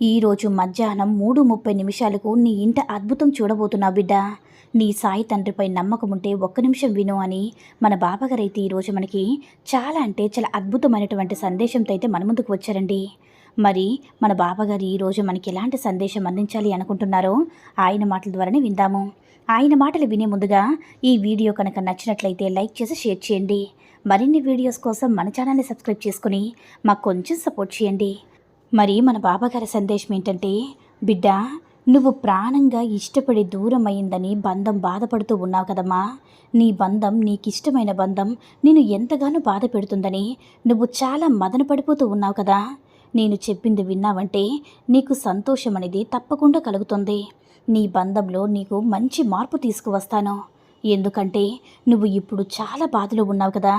ఈరోజు మధ్యాహ్నం మూడు ముప్పై నిమిషాలకు నీ ఇంట అద్భుతం చూడబోతున్నావు బిడ్డ. నీ సాయి తండ్రిపై నమ్మకం ఉంటే ఒక్క నిమిషం విను అని మన బాబాగారు అయితే ఈరోజు మనకి చాలా అంటే చాలా అద్భుతమైనటువంటి సందేశంతో అయితే మన ముందుకు వచ్చారండి. మరి మన బాబాగారు ఈరోజు మనకి ఎలాంటి సందేశం అందించాలి అనుకుంటున్నారో ఆయన మాటల ద్వారానే విందాము. ఆయన మాటలు వినే ముందుగా ఈ వీడియో కనుక నచ్చినట్లయితే లైక్ చేసి షేర్ చేయండి. మరిన్ని వీడియోస్ కోసం మన ఛానల్ని సబ్స్క్రైబ్ చేసుకుని మాకు కొంచెం సపోర్ట్ చేయండి. మరి మన బాబాగారి సందేశం ఏంటంటే బిడ్డ నువ్వు ప్రాణంగా ఇష్టపడి దూరం అయిందని బంధం బాధపడుతూ ఉన్నావు కదమ్మా. నీ బంధం నీకిష్టమైన బంధం నేను ఎంతగానో బాధ పెడుతుందని నువ్వు చాలా మదన పడిపోతూ ఉన్నావు కదా. నేను చెప్పింది విన్నావంటే నీకు సంతోషం అనేది తప్పకుండా కలుగుతుంది. నీ బంధంలో నీకు మంచి మార్పు తీసుకువస్తాను. ఎందుకంటే నువ్వు ఇప్పుడు చాలా బాధలో ఉన్నావు కదా.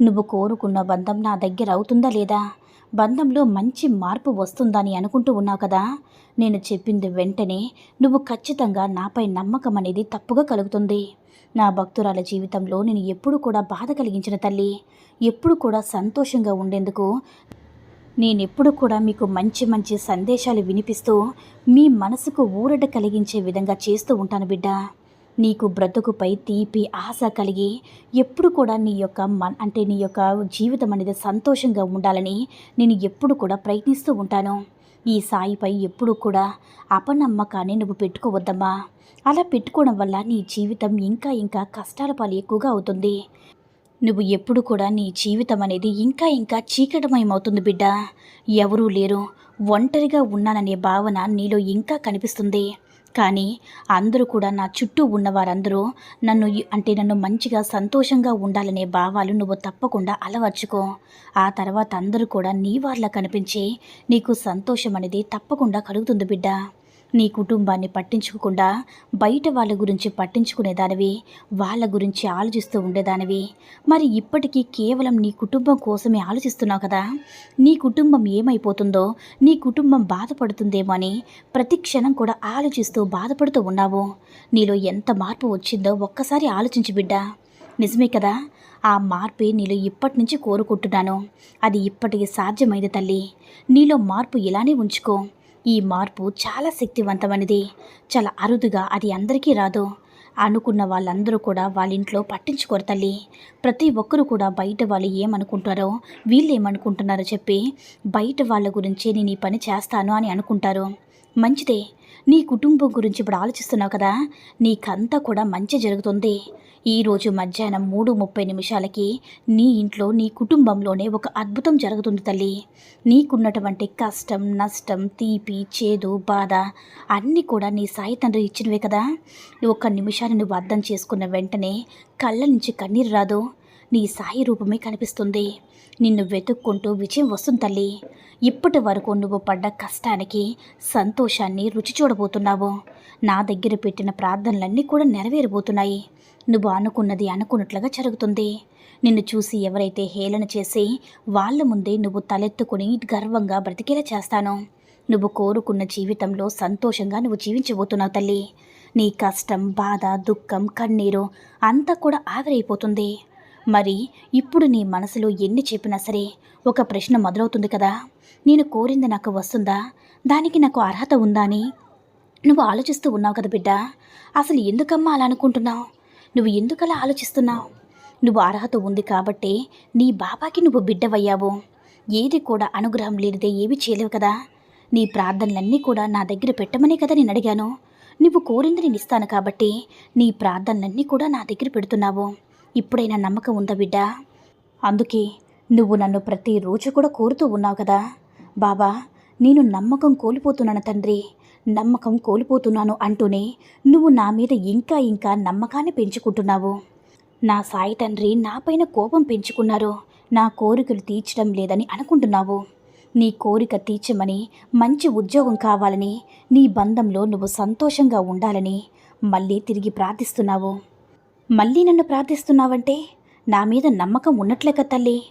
నువ్వు కోరుకున్న బంధం నా దగ్గర అవుతుందా లేదా? బంధంలో మంచి మార్పు వస్తుందని అనుకుంటూ ఉన్నావు కదా? నేను చెప్పింది వెంటనే నువ్వు ఖచ్చితంగా నాపై నమ్మకం అనేది తప్పుగా కలుగుతుంది. నా భక్తురాల జీవితంలో నేను ఎప్పుడు కూడా బాధ కలిగించిన తల్లి. ఎప్పుడు కూడా సంతోషంగా ఉండేందుకు నేనెప్పుడు కూడా మీకు మంచి మంచి సందేశాలు వినిపిస్తూ మీ మనసుకు ఊరట కలిగించే విధంగా చేస్తూ ఉంటాను బిడ్డ. నీకు బ్రతుకుపై తీపి ఆశ కలిగి ఎప్పుడు కూడా నీ యొక్క మన్ అంటే నీ యొక్క జీవితం అనేది సంతోషంగా ఉండాలని నేను ఎప్పుడు కూడా ప్రయత్నిస్తూ ఉంటాను. ఈ సాయిపై ఎప్పుడు కూడా అపనమ్మకాన్ని నువ్వు పెట్టుకోవద్దమ్మా. అలా పెట్టుకోవడం వల్ల నీ జీవితం ఇంకా ఇంకా కష్టాల పాలు ఎక్కువగా అవుతుంది. నువ్వు ఎప్పుడు కూడా నీ జీవితం అనేది ఇంకా ఇంకా చీకటమయమవుతుంది బిడ్డ. ఎవరూ లేరు. ఒంటరిగా ఉన్నాననే భావన నీలో ఇంకా కనిపిస్తుంది. కానీ అందరూ కూడా నా చుట్టూ ఉన్న వారందరూ నన్ను అంటే నన్ను మంచిగా సంతోషంగా ఉండాలనే భావాలు నువ్వు తప్పకుండా అలవర్చుకో. ఆ తర్వాత అందరూ కూడా నీ వాళ్ళ కనిపించి నీకు సంతోషం అనేది తప్పకుండా కలుగుతుంది బిడ్డ. నీ కుటుంబాన్ని పట్టించుకోకుండా బయట వాళ్ళ గురించి పట్టించుకునేదానివి వాళ్ళ గురించి ఆలోచిస్తూ ఉండేదానివి మరి ఇప్పటికీ కేవలం నీ కుటుంబం కోసమే ఆలోచిస్తున్నావు కదా? నీ కుటుంబం ఏమైపోతుందో నీ కుటుంబం బాధపడుతుందేమో అని ప్రతి క్షణం కూడా ఆలోచిస్తూ బాధపడుతూ ఉన్నావు. నీలో ఎంత మార్పు వచ్చిందో ఒక్కసారి ఆలోచించి బిడ్డ. నిజమే కదా? ఆ మార్పే నీలో ఇప్పటి నుంచి కోరుకుంటున్నాను. అది ఇప్పటికి సాధ్యమైంది తల్లి. నీలో మార్పు ఇలానే ఉంచుకో. ఈ మార్పు చాలా శక్తివంతమైనది. చాలా అరుదుగా అది అందరికీ రాదు. అనుకున్న వాళ్ళందరూ కూడా వాళ్ళ ఇంట్లో పట్టించుకోరు తల్లి. ప్రతి ఒక్కరు కూడా బయట వాళ్ళు ఏమనుకుంటారో వీళ్ళు ఏమనుకుంటున్నారో చెప్పి బయట వాళ్ళ గురించి నేను ఈ పని చేస్తాను అని అనుకుంటారు. మంచిదే. నీ కుటుంబం గురించి ఇప్పుడు ఆలోచిస్తున్నావు కదా? నీకంతా కూడా మంచి జరుగుతుంది. ఈరోజు మధ్యాహ్నం మూడు ముప్పై నిమిషాలకి నీ ఇంట్లో నీ కుటుంబంలోనే ఒక అద్భుతం జరుగుతుంది తల్లి. నీకున్నటువంటి కష్టం నష్టం తీపి చేదు బాధ అన్నీ కూడా నీ సాయి తండ్రి ఇచ్చినవే కదా? ఒక్క నిమిషాన్ని నువ్వు అర్థం చేసుకున్న వెంటనే కళ్ళ నుంచి కన్నీరు రాదు. నీ సాయి రూపమే కనిపిస్తుంది. నిన్ను వెతుక్కుంటూ విజయం వస్తుంది తల్లి. ఇప్పటి వరకు నువ్వు పడ్డ కష్టానికి సంతోషాన్ని రుచి చూడబోతున్నావు. నా దగ్గర పెట్టిన ప్రార్థనలన్నీ కూడా నెరవేరబోతున్నాయి. నువ్వు అనుకున్నది అనుకున్నట్లుగా జరుగుతుంది. నిన్ను చూసి ఎవరైతే హేళన చేసి వాళ్ళ ముందే నువ్వు తలెత్తుకుని గర్వంగా బ్రతికేలా చేస్తాను. నువ్వు కోరుకున్న జీవితంలో సంతోషంగా నువ్వు జీవించబోతున్నావు తల్లి. నీ కష్టం బాధ దుఃఖం కన్నీరు అంతా కూడా ఆవిరైపోతుంది. మరి ఇప్పుడు నీ మనసులో ఎన్ని చెప్పినా సరే ఒక ప్రశ్న మొదలవుతుంది కదా. నేను కోరింది నాకు వస్తుందా? దానికి నాకు అర్హత ఉందా అని నువ్వు ఆలోచిస్తూ ఉన్నావు కదా బిడ్డ. అసలు ఎందుకమ్మా అలా అనుకుంటున్నావు? నువ్వు ఎందుకలా ఆలోచిస్తున్నావు? నువ్వు అర్హత ఉంది కాబట్టే నీ బాబాకి నువ్వు బిడ్డవయ్యావు. ఏది కూడా అనుగ్రహం లేనిదే ఏవి చేయలేవు కదా. నీ ప్రార్థనలన్నీ కూడా నా దగ్గర పెట్టమనే కదా నేను అడిగాను. నువ్వు కోరింది నేను ఇస్తాను కాబట్టి నీ ప్రార్థనలన్నీ కూడా నా దగ్గర పెడుతున్నావు. ఇప్పుడైనా నమ్మకం ఉందా బిడ్డ? అందుకే నువ్వు నన్ను ప్రతిరోజు కూడా కోరుతూ ఉన్నావు కదా. బాబా నేను నమ్మకం కోల్పోతున్నాను తండ్రి. నమ్మకం కోల్పోతున్నాను అంటూనే నువ్వు నా మీద ఇంకా ఇంకా నమ్మకాన్ని పెంచుకుంటున్నావు. నా సాయి తండ్రి నాపైన కోపం పెంచుకున్నారు. నా కోరికలు తీర్చడం లేదని అనుకుంటున్నావు. నీ కోరిక తీర్చమని మంచి ఉద్యోగం కావాలని నీ బంధంలో నువ్వు సంతోషంగా ఉండాలని మళ్ళీ తిరిగి ప్రార్థిస్తున్నావు. మళ్ళీ నన్ను ప్రార్థిస్తున్నావంటే నా మీద నమ్మకం ఉన్నట్లే కదా తల్లి.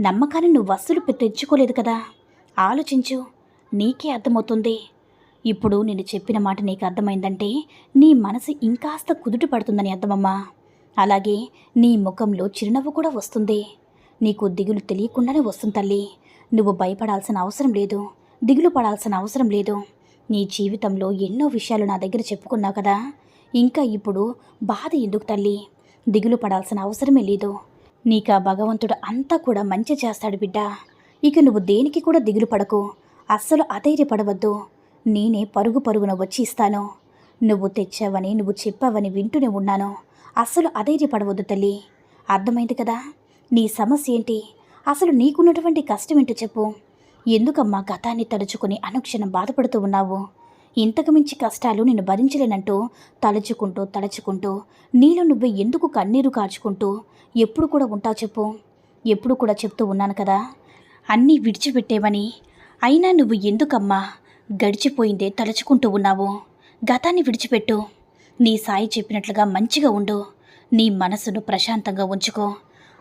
నమ్మకాన్ని నువ్వు అస్సలు తెచ్చుకోలేదు కదా. ఆలోచించు నీకే అర్థమవుతుంది. ఇప్పుడు నేను చెప్పిన మాట నీకు అర్థమైందంటే నీ మనసు ఇంకాస్త కుదుట పడుతుందని అర్థమమ్మా. అలాగే నీ ముఖంలో చిరునవ్వు కూడా వస్తుంది. నీకు దిగులు తెలియకుండానే వస్తుంది తల్లి. నువ్వు భయపడాల్సిన అవసరం లేదు. దిగులు పడాల్సిన అవసరం లేదు. నీ జీవితంలో ఎన్నో విషయాలు నా దగ్గర చెప్పుకున్నావు కదా. ఇంకా ఇప్పుడు బాధ ఎందుకు తల్లి? దిగులు పడాల్సిన అవసరమే లేదు. నీకా భగవంతుడు అంతా కూడా మంచి చేస్తాడు బిడ్డ. ఇక నువ్వు దేనికి కూడా దిగులు పడకు. అస్సలు అధైర్యపడవద్దు. నేనే పరుగు పరుగున వచ్చి ఇస్తాను. నువ్వు తెచ్చావని నువ్వు చెప్పావని వింటూనే ఉన్నాను. అస్సలు అధైర్యపడవద్దు తల్లి. అర్థమైంది కదా? నీ సమస్య ఏంటి? అసలు నీకున్నటువంటి కష్టం ఏంటో చెప్పు. ఎందుకమ్మా గతాన్ని తడుచుకుని అనుక్షణం బాధపడుతూ ఉన్నావు? ఇంతకు మించి కష్టాలు నేను భరించలేనంటూ తలుచుకుంటూ తలచుకుంటూ నీలో నువ్వే ఎందుకు కన్నీరు కార్చుకుంటూ ఎప్పుడు కూడా ఉంటావు చెప్పు. ఎప్పుడు కూడా చెప్తూ ఉన్నాను కదా. అన్నీ విడిచిపెట్టేవని. అయినా నువ్వు ఎందుకమ్మా గడిచిపోయిందే తలుచుకుంటూ ఉన్నావు? గతాన్ని విడిచిపెట్టు. నీ సాయి చెప్పినట్లుగా మంచిగా ఉండు. నీ మనసును ప్రశాంతంగా ఉంచుకో.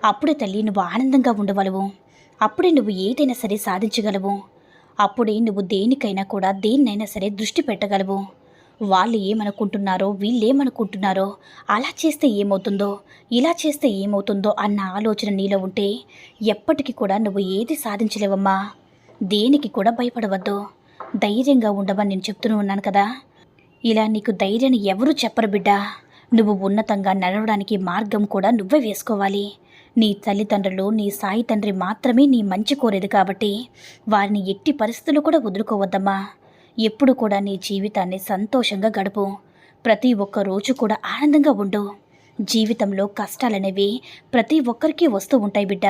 అప్పుడే తల్లి నువ్వు ఆనందంగా ఉండగలవు. అప్పుడే నువ్వు ఏదైనా సరే సాధించగలవు. అప్పుడే నువ్వు దేనికైనా కూడా దేన్నైనా సరే దృష్టి పెట్టగలవు. వాళ్ళు ఏమనుకుంటున్నారో వీళ్ళేమనుకుంటున్నారో అలా చేస్తే ఏమవుతుందో ఇలా చేస్తే ఏమవుతుందో అన్న ఆలోచన నీలో ఉంటే ఎప్పటికీ కూడా నువ్వు ఏది సాధించలేవమ్మా. దేనికి కూడా భయపడవద్దు. ధైర్యంగా ఉండవని నేను చెప్తూనే ఉన్నాను కదా. ఇలా నీకు ధైర్యాన్ని ఎవరూ చెప్పరు బిడ్డా. నువ్వు ఉన్నతంగా నడవడానికి మార్గం కూడా నువ్వే వేసుకోవాలి. నీ తల్లిదండ్రులు నీ సాయి తండ్రి మాత్రమే నీ మంచి కోరేది కాబట్టి వారిని ఎట్టి పరిస్థితులు కూడా వదులుకోవద్దమ్మా. ఎప్పుడు కూడా నీ జీవితాన్ని సంతోషంగా గడుపు. ప్రతి ఒక్క రోజు కూడా ఆనందంగా ఉండు. జీవితంలో కష్టాలనేవి ప్రతి ఒక్కరికి వస్తూ ఉంటాయి బిడ్డ.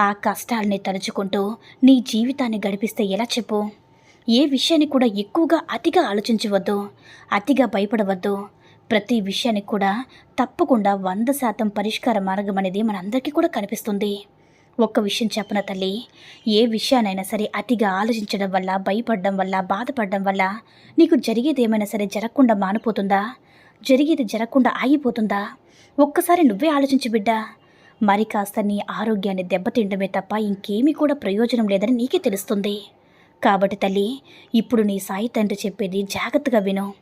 ఆ కష్టాలని తలుచుకుంటూ నీ జీవితాన్ని గడిపిస్తే ఎలా చెప్పు? ఏ విషయాన్ని కూడా ఎక్కువగా అతిగా ఆలోచించవద్దు. అతిగా భయపడవద్దు. ప్రతి విషయానికి కూడా తప్పకుండా వంద శాతం పరిష్కార మార్గం అనేది మనందరికీ కూడా కనిపిస్తుంది. ఒక్క విషయం చెప్పన తల్లి? ఏ విషయానైనా సరే అతిగా ఆలోచించడం వల్ల భయపడడం వల్ల బాధపడడం వల్ల నీకు జరిగేది ఏమైనా సరే జరగకుండా మానిపోతుందా? జరిగేది జరగకుండా ఆగిపోతుందా? ఒక్కసారి నువ్వే ఆలోచించు బిడ్డా. మరి కాస్త నీ ఆరోగ్యాన్ని దెబ్బతిండమే తప్ప ఇంకేమీ కూడా ప్రయోజనం లేదని నీకే తెలుస్తుంది. కాబట్టి తల్లి ఇప్పుడు నీ సాయి తండ్రి చెప్పేది జాగ్రత్తగా విను.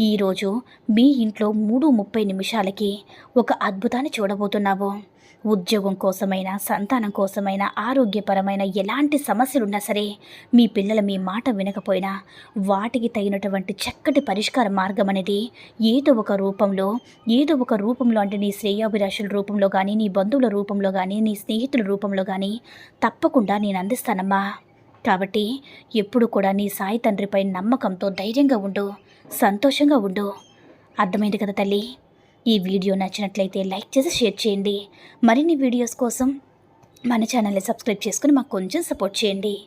ఈరోజు మీ ఇంట్లో మూడు ముప్పై నిమిషాలకి ఒక అద్భుతాన్ని చూడబోతున్నావు. ఉద్యోగం కోసమైనా సంతానం కోసమైనా ఆరోగ్యపరమైన ఎలాంటి సమస్యలున్నా సరే మీ పిల్లలు మీ మాట వినకపోయినా వాటికి తగినటువంటి చక్కటి పరిష్కార మార్గం అనేది ఏదో ఒక రూపంలో ఏదో ఒక రూపంలో అంటే నీ శ్రేయాభిలాషుల రూపంలో కానీ నీ బంధువుల రూపంలో కానీ నీ స్నేహితుల రూపంలో కానీ తప్పకుండా నేను అందిస్తానమ్మా. కాబట్టి ఎప్పుడు కూడా నీ సాయి తండ్రిపై నమ్మకంతో ధైర్యంగా ఉండు. సంతోషంగా ఉండు. అర్థమైంది కదా తల్లి? ఈ వీడియో నచ్చినట్లయితే లైక్ చేసి షేర్ చేయండి. మరిన్ని వీడియోస్ కోసం మన ఛానల్ని సబ్స్క్రైబ్ చేసుకుని మాకు కొంచెం సపోర్ట్ చేయండి.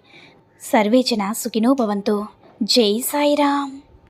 సర్వేచన సుఖినో భవంతు. జై సాయిరామ్.